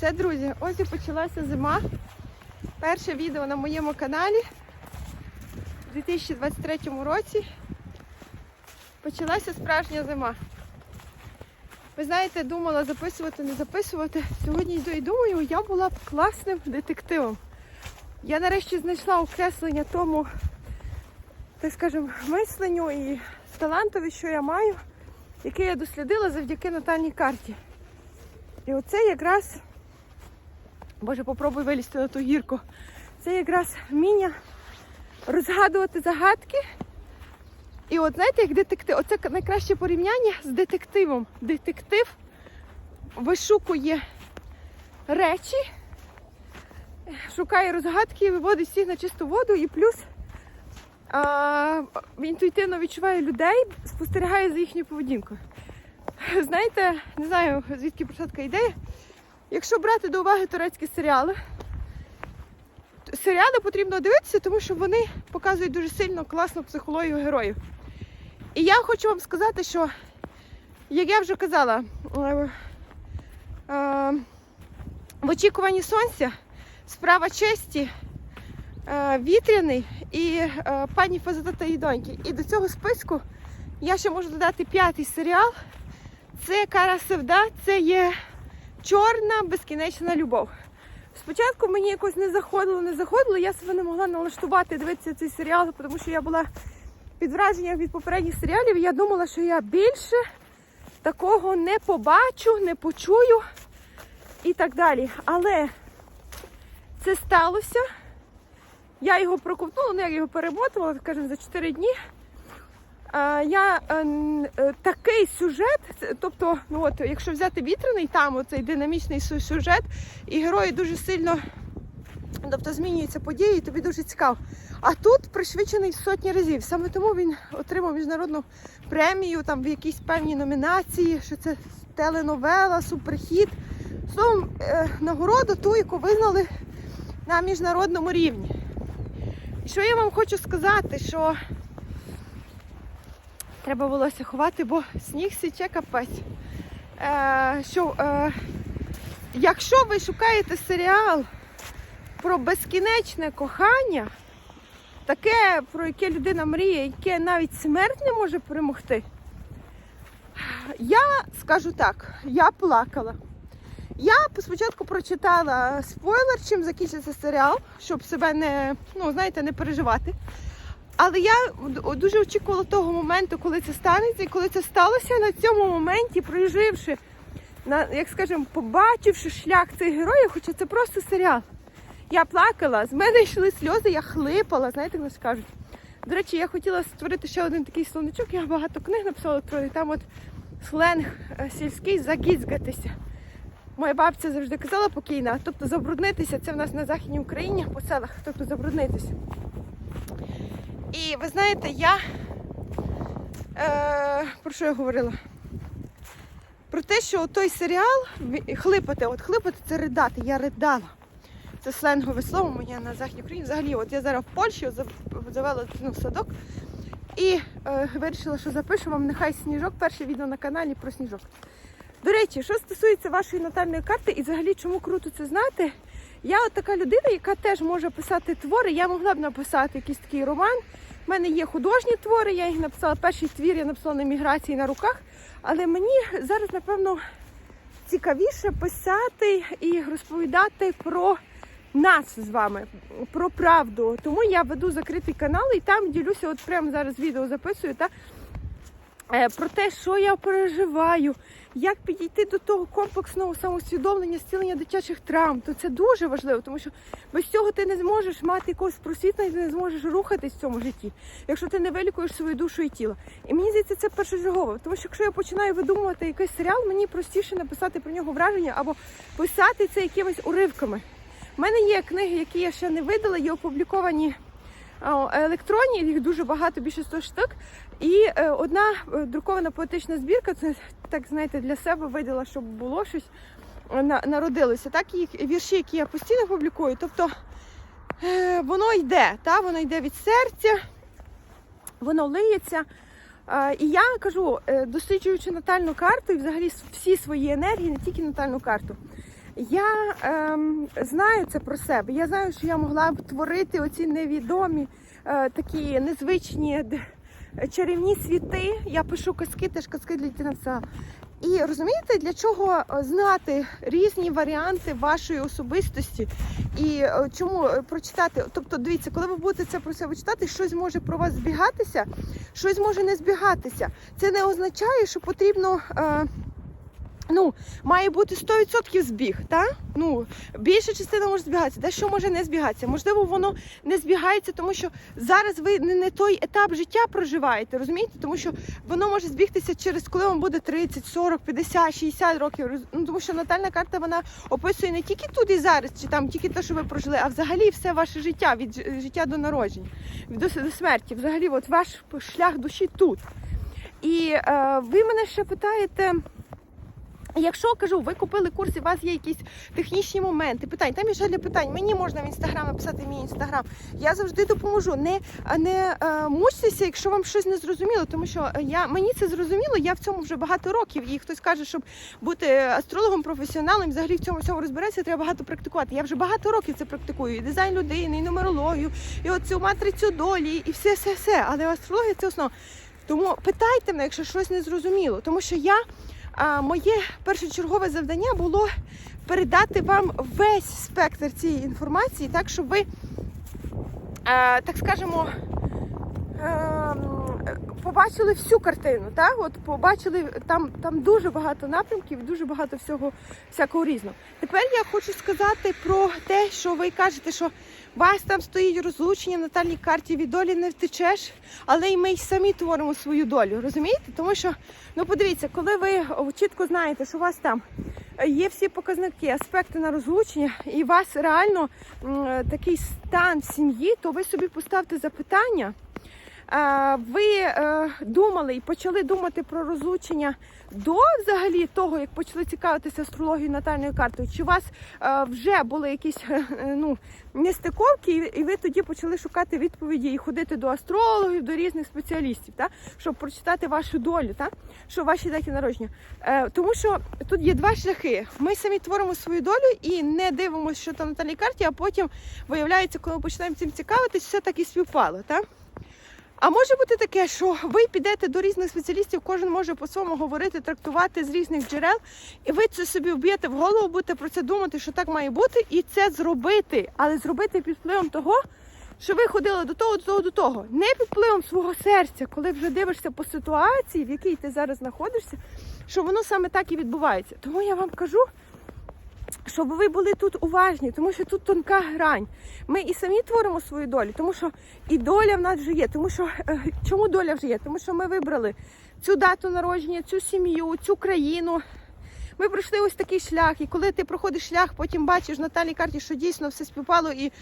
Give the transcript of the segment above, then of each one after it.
Все, друзі, ось і почалася зима. Перше відео на моєму каналі у 2023 році. Почалася справжня зима. Ви знаєте, думала записувати, не записувати. Сьогодні йду і думаю, я була б класним детективом. Я нарешті знайшла окреслення тому, так скажемо, мисленню і талантові, що я маю, яке я дослідила завдяки натальній карті. І оце якраз, боже, попробуй вилізти на ту гірку. Це якраз вміння розгадувати загадки. І от знаєте, як детектив, оце найкраще порівняння з детективом. Детектив вишукує речі, шукає розгадки, виводить всіх на чисту воду і плюс а, інтуїтивно відчуває людей, спостерігає за їхньою поведінкою. Знаєте, не знаю, звідки така ідея. Якщо брати до уваги турецькі серіали, серіали потрібно дивитися, тому що вони показують дуже сильно класну психологію героїв. І я хочу вам сказати, що, як я вже казала, е, е, в очікуванні сонця справа честі, е, вітряний і пані Фазата та доньки. І до цього списку я ще можу додати п'ятий серіал. Це Кара Севда, це є чорна безкінечна любов. Спочатку мені якось не заходило, не заходило, я себе не могла налаштувати дивитися цей серіал, тому що я була під враженням від попередніх серіалів. Я думала, що я більше такого не побачу, не почую і так далі. Але це сталося. Я його проковтнула, ну як його перемотувала, скажімо, за 4 дні. Я е, е, такий сюжет, тобто, ну от, якщо взяти вітряний, там оцей динамічний сюжет, і герої дуже сильно тобто, змінюються події, і тобі дуже цікаво. А тут пришвидшений сотні разів. Саме тому він отримав міжнародну премію там в якійсь певній номінації, що це теленовела, суперхіт. Словом, е, нагороду ту, яку визнали на міжнародному рівні. І що я вам хочу сказати, що треба волосся ховати, бо сніг січе капець. Е, що, е, якщо ви шукаєте серіал про безкінечне кохання, таке, про яке людина мріє, яке навіть смерть не може перемогти, я скажу так, я плакала. Я спочатку прочитала спойлер, чим закінчиться серіал, щоб себе не, ну, знаєте, не переживати. Але я дуже очікувала того моменту, коли це станеться, і коли це сталося на цьому моменті, проживши, на, як скажемо, побачивши шлях цих героїв, хоча це просто серіал. Я плакала, з мене йшли сльози, я хлипала, знаєте, як кажуть. До речі, я хотіла створити ще один такий словничок, я багато книг написала про, і там от сленг е, сільський загізгатися. Моя бабця завжди казала покійна, тобто забруднитися, це в нас на Західній Україні по селах, тобто забруднитися. І ви знаєте, я е, про що я говорила? Про те, що той серіал хлипати, от хлипати це ридати, я ридала. Це сленгове слово моє на Західній Україні. Взагалі, от я зараз в Польщі завела в садок і е, вирішила, що запишу вам нехай сніжок, перше відео на каналі про сніжок. До речі, що стосується вашої натальної карти і взагалі чому круто це знати, я от така людина, яка теж може писати твори. Я могла б написати якийсь такий роман. У мене є художні твори, я їх написала. Перший твір я написала на міграції на руках. Але мені зараз, напевно, цікавіше писати і розповідати про нас з вами, про правду. Тому я веду закритий канал і там ділюся, от прямо зараз відео записую та про те, що я переживаю, як підійти до того комплексного самоусвідомлення, зцілення дитячих травм, то це дуже важливо, тому що без цього ти не зможеш мати якогось просвітлення, ти не зможеш рухатись в цьому житті, якщо ти не вилікуєш свою душу і тіло. І мені здається, це першочергово, тому що якщо я починаю видумувати якийсь серіал, мені простіше написати про нього враження або писати це якимись уривками. У мене є книги, які я ще не видала, є опубліковані електронні, їх дуже багато, більше 100 штук. І е, одна е, друкована поетична збірка, це так знаєте, для себе видала, щоб було щось е, на- народилося. Так і вірші, які я постійно публікую. Тобто воно йде, та? воно йде від серця, воно лиється. І я кажу, досліджуючи натальну карту і взагалі всі свої енергії, не тільки натальну карту, Я ем, знаю це про себе. Я знаю, що я могла б творити оці невідомі, е, такі незвичні чарівні світи. Я пишу казки, теж казки для дітей написала. І розумієте, для чого е, знати різні варіанти вашої особистості і е, чому е, прочитати? Тобто, дивіться, коли ви будете це про себе читати, щось може про вас збігатися, щось може не збігатися. Це не означає, що потрібно. Ну, має бути 100% збіг, так? Ну, більша частина може збігатися, дещо може не збігатися. Можливо, воно не збігається, тому що зараз ви не, той етап життя проживаєте, розумієте? Тому що воно може збігтися через коли вам буде 30, 40, 50, 60 років. Ну, тому що натальна карта вона описує не тільки тут і зараз, чи там тільки те, що ви прожили, а взагалі все ваше життя від життя до народження, до, до смерті. Взагалі, от ваш шлях душі тут. І е, ви мене ще питаєте. Якщо кажу, ви купили курс, і у вас є якісь технічні моменти, питань, там є ще для питань. Мені можна в інстаграм написати мій інстаграм. Я завжди допоможу. Не, не е, мучтеся, якщо вам щось не зрозуміло, тому що я мені це зрозуміло. Я в цьому вже багато років. І хтось каже, щоб бути астрологом, професіоналом, взагалі в цьому всьому розбиратися, треба багато практикувати. Я вже багато років це практикую. І дизайн людини, і нумерологію, і оцю матрицю долі, і все, все, все. Але астрологія це основа. Тому питайте мене, якщо щось не зрозуміло, тому що я. А моє першочергове завдання було передати вам весь спектр цієї інформації, так щоб ви, е, так скажемо, ем, побачили всю картину. Так? От побачили там, там дуже багато напрямків, дуже багато всього всякого різного. Тепер я хочу сказати про те, що ви кажете, що вас там стоїть розлучення на натальній карті, від долі не втечеш, але й ми й самі творимо свою долю. Розумієте? Тому що, ну подивіться, коли ви чітко знаєте, що у вас там є всі показники, аспекти на розлучення, і у вас реально е, такий стан в сім'ї, то ви собі поставте запитання. Ви е, думали і почали думати про розлучення до взагалі того, як почали цікавитися астрологією натальною картою? Чи у вас е, вже були якісь е, ну, нестиковки, і- ви тоді почали шукати відповіді і ходити до астрологів, до різних спеціалістів, та? щоб прочитати вашу долю, та? що ваші дати народження? Тому що тут є два шляхи. Ми самі творимо свою долю і не дивимося, що там на натальній карті, а потім виявляється, коли ми починаємо цим цікавитись, все так і співпало. Та? А може бути таке, що ви підете до різних спеціалістів, кожен може по-своєму говорити, трактувати з різних джерел, і ви це собі вб'єте в голову, будете про це думати, що так має бути, і це зробити, але зробити під впливом того, що ви ходили до того, до того, до того. Не під впливом свого серця, коли вже дивишся по ситуації, в якій ти зараз знаходишся, що воно саме так і відбувається. Тому я вам кажу. Щоб ви були тут уважні, тому що тут тонка грань. Ми і самі творимо свою долю, тому що і доля в нас вже є. Тому що е, чому доля вже є? Тому що ми вибрали цю дату народження, цю сім'ю, цю країну. Ми пройшли ось такий шлях, і коли ти проходиш шлях, потім бачиш на натальній карті, що дійсно все співпало і.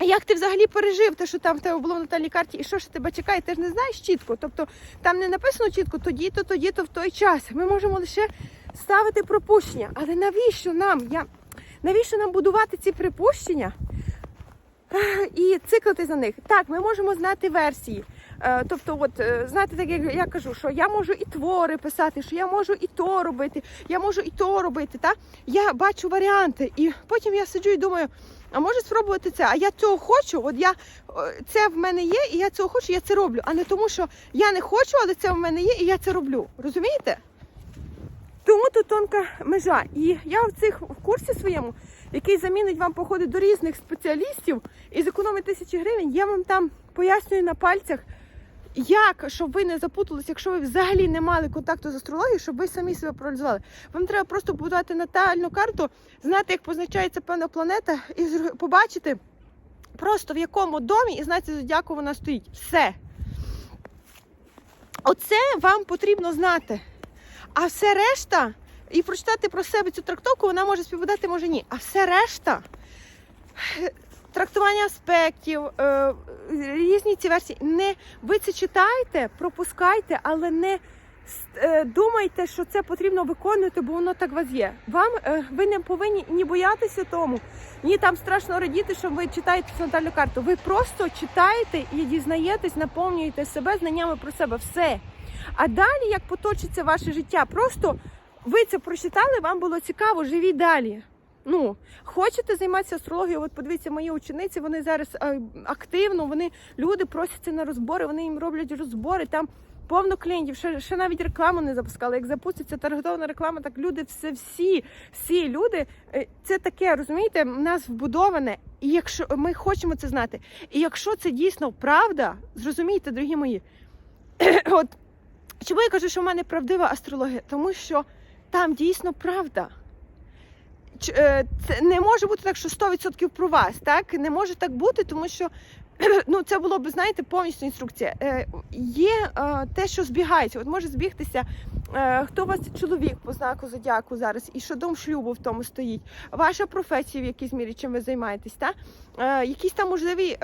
Як ти взагалі пережив те, що там в тебе було в натальній карті, і що ж тебе чекає, ти ж не знаєш чітко. Тобто там не написано чітко тоді-то, тоді-то в той час. Ми можемо лише ставити пропущення. Але навіщо нам? Я... Навіщо нам будувати ці припущення і циклити за них? Так, ми можемо знати версії. Е, Тобто, от е, знаєте, так як я кажу, що я можу і твори писати, що я можу і то робити, я можу і то робити. Та? Я бачу варіанти, і потім я сиджу і думаю, а може спробувати це? А я цього хочу, от я е, це в мене є, і я цього хочу, я це роблю. А не тому, що я не хочу, але це в мене є, і я це роблю. Розумієте? Тому тут тонка межа. І я в цих в курсі своєму, який замінить вам походи до різних спеціалістів і зекономить тисячі гривень, я вам там пояснюю на пальцях, як, щоб ви не запуталися, якщо ви взагалі не мали контакту з астрологією, щоб ви самі себе проаналізували. Вам треба просто побудувати натальну карту, знати, як позначається певна планета, і побачити просто в якому домі і знати зодіаку вона стоїть. Все. Оце вам потрібно знати. А все решта, і прочитати про себе цю трактовку, вона може співпадати, може ні. А все решта, трактування аспектів, е, різні ці версії. Не, ви це читайте, пропускайте, але не е, думайте, що це потрібно виконувати, бо воно так вас є. Вам е, ви не повинні ні боятися тому, ні там страшно радіти, що ви читаєте цю натальну карту. Ви просто читаєте і дізнаєтесь, наповнюєте себе знаннями про себе. Все. А далі, як поточиться ваше життя, просто ви це прочитали, вам було цікаво, живіть далі. Ну, хочете займатися астрологією? От подивіться, мої учениці, вони зараз е, активно, вони люди просяться на розбори, вони їм роблять розбори. Там повно клієнтів, ще, ще навіть рекламу не запускали. Як запуститься таргетована реклама, так люди все всі, всі люди. е, Це таке, розумієте, в нас вбудоване. І якщо ми хочемо це знати, і якщо це дійсно правда, зрозумійте, дорогі мої, от чому я кажу, що в мене правдива астрологія? Тому що там дійсно правда. Е, Це не може бути так, що 100% про вас. Так не може так бути, тому що ну це було б, знаєте, повністю інструкція. Е, Є е, те, що збігається. От може збігтися, хто у вас чоловік по знаку зодіаку зараз, і що дом шлюбу в тому стоїть, ваша професія, в якійсь мірі чим ви займаєтесь, та? Е, якісь там можливі.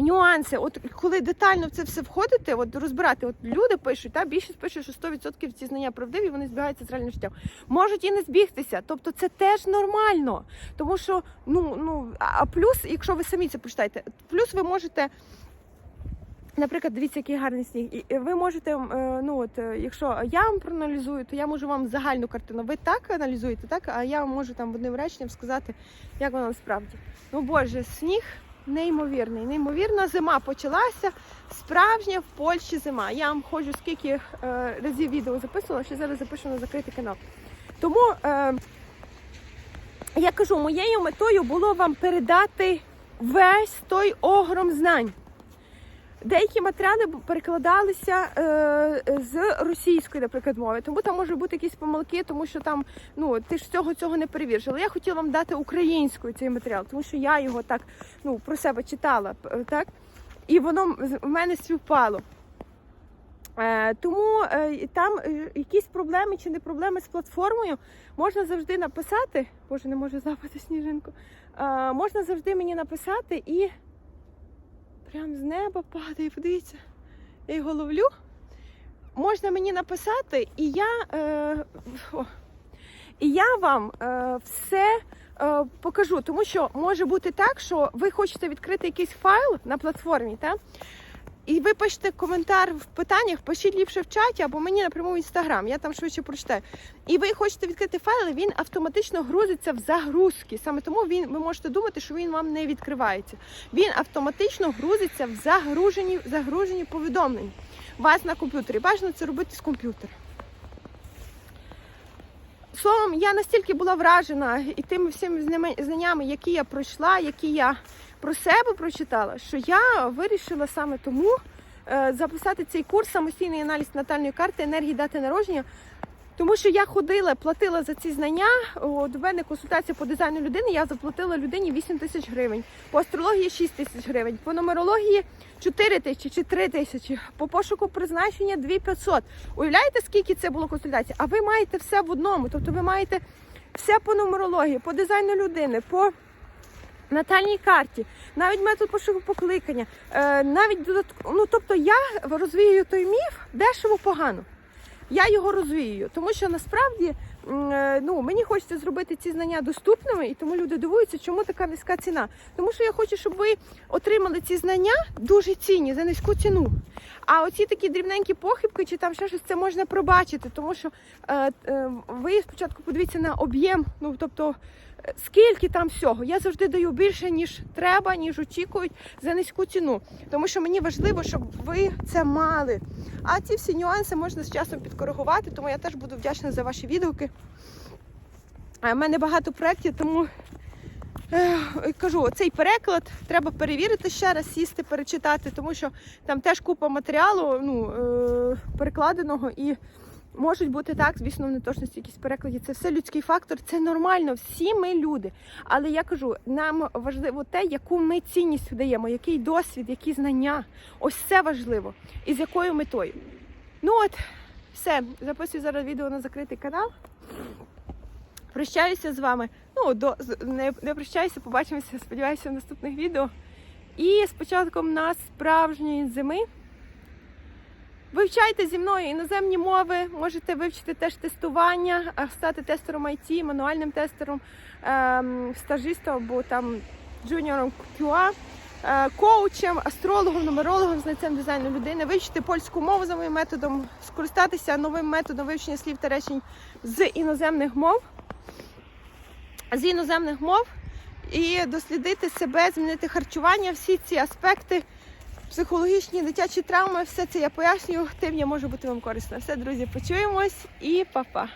Нюанси, от коли детально в це все входити, от розбирати, от люди пишуть, та більшість пише, що 100% ці знання правдиві, вони збігаються з реальним життям. Можуть і не збігтися, тобто це теж нормально. Тому що, ну ну а плюс, якщо ви самі це почитаєте, плюс ви можете. Наприклад, дивіться, який гарний сніг. І ви можете, е, ну от, е, якщо я вам проаналізую, то я можу вам загальну картину. Ви так аналізуєте, так? А я вам можу там одним реченням сказати, як воно насправді. Ну боже, сніг неймовірний. Неймовірна зима почалася. Справжня в Польщі зима. Я вам ходжу скільки е, разів відео записувала, що зараз запишу на закритий канал. Тому е, я кажу, моєю метою було вам передати весь той огром знань. Деякі матеріали перекладалися е, з російської, наприклад, мови, тому там можуть бути якісь помилки, тому що там ну ти ж цього цього не перевіриш. Але я хотіла вам дати українською цей матеріал, тому що я його так ну про себе читала, так і воно в мене співпало. Е, тому е, там е, якісь проблеми чи не проблеми з платформою можна завжди написати. Боже, не можу запити сніжинку. Е, можна завжди мені написати і прям з неба падає. Подивіться, я його ловлю. Можна мені написати, і я, е, о, і я вам е, все е, покажу. Тому що може бути так, що ви хочете відкрити якийсь файл на платформі, так? І ви пишете коментар в питаннях, пишіть ліпше в чаті або мені напряму в інстаграм, я там швидше прочитаю. І ви хочете відкрити файл, він автоматично грузиться в загрузки. Саме тому він ви можете думати, що він вам не відкривається. Він автоматично грузиться в загружені, загружені повідомлення. Вас на комп'ютері. Бажано це робити з комп'ютера. Словом, я настільки була вражена і тими всіми знаннями, які я пройшла, які я про себе прочитала, що я вирішила саме тому е, записати цей курс самостійний аналіз натальної карти енергії дати народження. Тому що я ходила, платила за ці знання. До мене консультація по дизайну людини. Я заплатила людині 8 тисяч гривень, по астрології 6 тисяч гривень, по нумерології 4 тисячі чи 3 тисячі, по пошуку призначення 2500. Уявляєте, скільки це було консультацій? А ви маєте все в одному. Тобто ви маєте все по нумерології, по дизайну людини, по натальній карті, навіть метод пошуку покликання, е, навіть додатково. Ну тобто я розвію той міф дешево погано. Я його розвію, тому що насправді е, ну, мені хочеться зробити ці знання доступними, і тому люди дивуються, чому така низька ціна. Тому що я хочу, щоб ви отримали ці знання дуже цінні за низьку ціну. А оці такі дрібненькі похибки, чи там ще щось це можна пробачити, тому що е, е, ви спочатку подивіться на об'єм, ну тобто. Скільки там всього? Я завжди даю більше, ніж треба, ніж очікують за низьку ціну. Тому що мені важливо, щоб ви це мали. А ці всі нюанси можна з часом підкоригувати, тому я теж буду вдячна за ваші відгуки. У мене багато проєктів, тому е, кажу, цей переклад треба перевірити ще раз, сісти, перечитати, тому що там теж купа матеріалу ну, е, перекладеного і можуть бути так, звісно, в неточності якісь переклади. Це все людський фактор, це нормально, всі ми люди. Але я кажу, нам важливо те, яку ми цінність даємо, який досвід, які знання. Ось це важливо. І з якою метою. Ну от, все, записую зараз відео на закритий канал. Прощаюся з вами. Ну, до, не, не прощаюся, побачимося, сподіваюся, в наступних відео. І з початком нас справжньої зими. Вивчайте зі мною іноземні мови, можете вивчити теж тестування, стати тестером IT, мануальним тестером, ем, стажистом або там джуніором QA. е, коучем, астрологом, нумерологом, знайцем дизайну людини, вивчити польську мову за моїм методом, скористатися новим методом вивчення слів та речень з іноземних мов, з іноземних мов і дослідити себе, змінити харчування, всі ці аспекти. Психологічні дитячі травми, все це я пояснюю, тим я можу бути вам корисна. Все, друзі, почуємось і па-па!